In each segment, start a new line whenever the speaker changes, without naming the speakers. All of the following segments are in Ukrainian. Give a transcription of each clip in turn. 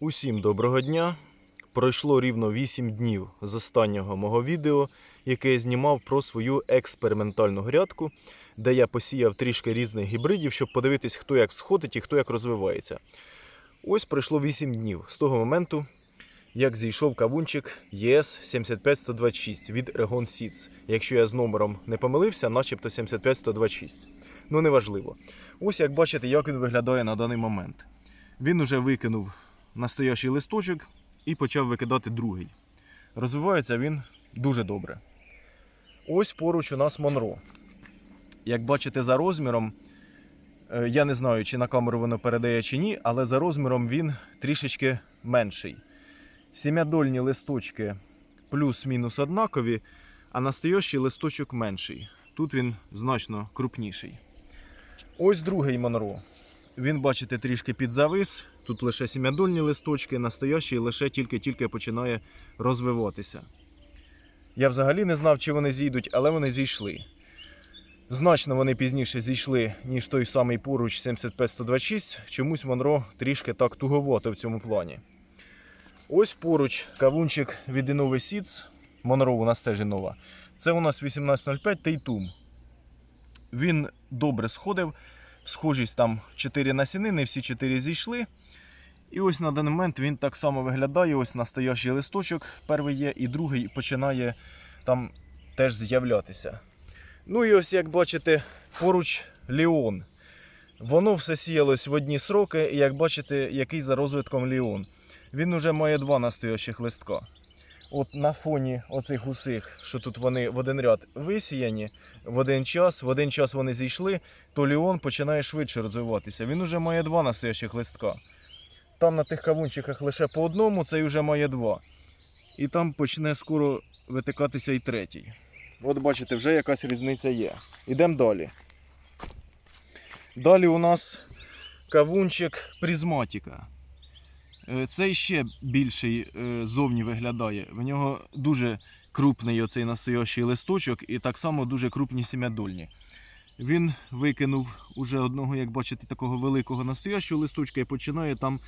Усім доброго дня. Пройшло рівно 8 днів з останнього мого відео, яке я знімав про свою експериментальну грядку, де я посіяв трішки різних гібридів, щоб подивитись, хто як всходить і хто як розвивається. Ось пройшло 8 днів з того моменту, як зійшов кавунчик ЄС 75126 від Regon Seeds. Якщо я з номером не помилився, начебто 75126. Ну, неважливо. Ось як бачите, як він виглядає на даний момент. Він уже викинув настоящий листочок і почав викидати другий. Розвивається він дуже добре. Ось поруч у нас Монро. Як бачите, за розміром, е, я не знаю, чи на камеру воно передає чи ні, але за розміром він трішечки менший. Сім'ядольні листочки плюс-мінус однакові, а настоящий листочок менший. Тут він значно крупніший. Ось другий Монро. Він, бачите, трішки підзавис. Тут лише сім'ядольні листочки, настоящий лише тільки-тільки починає розвиватися. Я взагалі не знав, чи вони зійдуть, але вони зійшли. Значно вони пізніше зійшли, ніж той самий поруч 75126. Чомусь Монро трішки так туговато в цьому плані. Ось поруч кавунчик від Innova Seeds. Монро у нас теж Innova. Це у нас 1805 Тейтум. Він добре сходив. Схожість там 4 насіни, не всі 4 зійшли. І ось на даний момент він так само виглядає. Ось настоящий листочок. Перший є, і другий починає там теж з'являтися. Ну і ось як бачите, поруч Ліон. Воно все сіялось в одні сроки, і як бачите, який за розвитком Ліон. Він уже має два настоящих листка. От на фоні оцих усіх, що тут вони в один ряд висіяні, в один час, в один час вони зійшли, то Ліон починає швидше розвиватися. Він уже має два настоящих листка. Там на тих кавунчиках лише по одному, цей вже має два. І там почне скоро витикатися і третій. От бачите, вже якась різниця є. Ідемо далі. Далі у нас кавунчик призматика. Е, Цей ще більший е, зовні виглядає. В нього дуже крупний оцей настоящий листочок і так само дуже крупні сім'ядольні. Він викинув уже одного, як бачите, такого великого настоящого листочка і починає там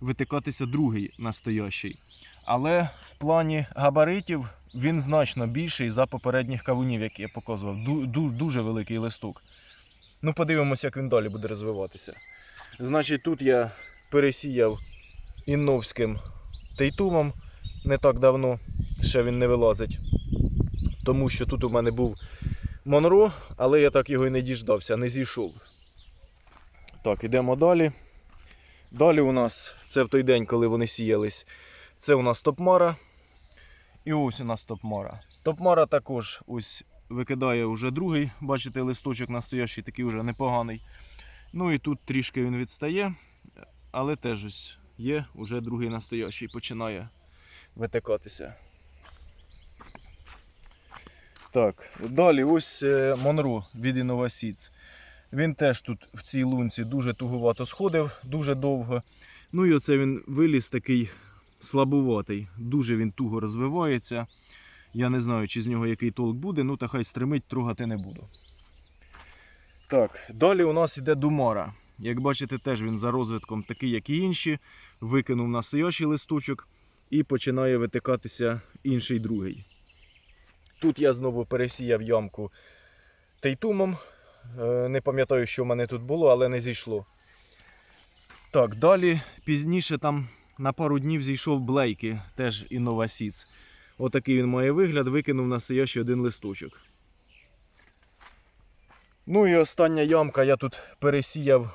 витикатися другий настоящий. Але в плані габаритів він значно більший за попередніх кавунів, які я показував. Ду- ду- дуже великий листок. Ну, подивимося, як він далі буде розвиватися. Значить, тут я пересіяв інновським тейтумом не так давно, ще він не вилазить. Тому що тут у мене був Монро, але я так його і не діждався, не зійшов. Так, ідемо далі. Далі у нас, це в той день, коли вони сіялись, це у нас Топмара. І ось у нас Топмара. Топмара також ось викидає вже другий, бачите, листочок настоящий, такий вже непоганий. Ну і тут трішки він відстає, але теж ось є вже другий настоящий, починає витикатися. Так, далі ось е, Монро від Innova Він теж тут в цій лунці дуже тугувато сходив, дуже довго. Ну і оце він виліз такий слабуватий. Дуже він туго розвивається. Я не знаю, чи з нього який толк буде, ну та хай стримить, трогати не буду. Так, далі у нас іде Думара. Як бачите, теж він за розвитком такий, як і інші. Викинув настоящий листочок і починає витикатися інший другий. Тут я знову пересіяв ямку тейтумом. Е, Не пам'ятаю, що в мене тут було, але не зійшло. Так, далі пізніше там на пару днів зійшов Блейки, теж Innova Seeds. Отакий він має вигляд, викинув настоящий один листочок. Ну і остання ямка я тут пересіяв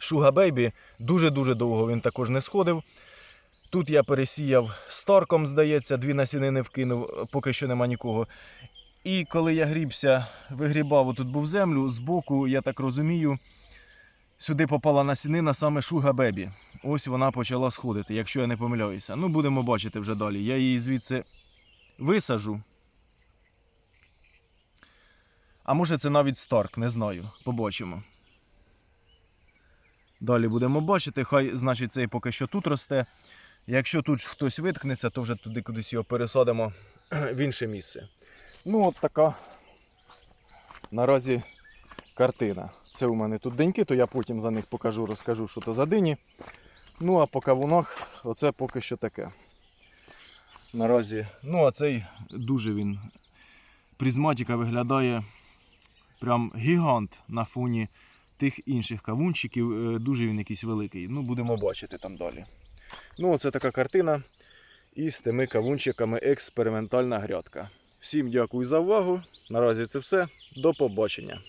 Sugar Baby. Дуже-дуже довго він також не сходив. Тут я пересіяв Старком, здається, дві насінини вкинув, поки що нема нікого. І коли я грібся, вигрібав тут був землю, збоку, я так розумію, сюди попала насінина саме Sugar Baby. Ось вона почала сходити, якщо я не помиляюся. Ну, будемо бачити вже далі. Я її звідси висажу. А може це навіть Старк, не знаю. Побачимо. Далі будемо бачити. Хай, значить, цей поки що тут росте. Якщо тут хтось виткнеться, то вже туди кудись його пересадимо в інше місце. Ну, от така наразі картина. Це у мене тут деньки, то я потім за них покажу, розкажу, що то за дині. Ну а по кавунах, оце поки що таке. Наразі. Ну, а цей дуже він. Призматика виглядає прям гігант на фоні тих інших кавунчиків. Е, Дуже він якийсь великий. Ну, будемо бачити там далі. Ну, оце така картина із тими кавунчиками експериментальна грядка. Всім дякую за увагу. Наразі це все. До побачення.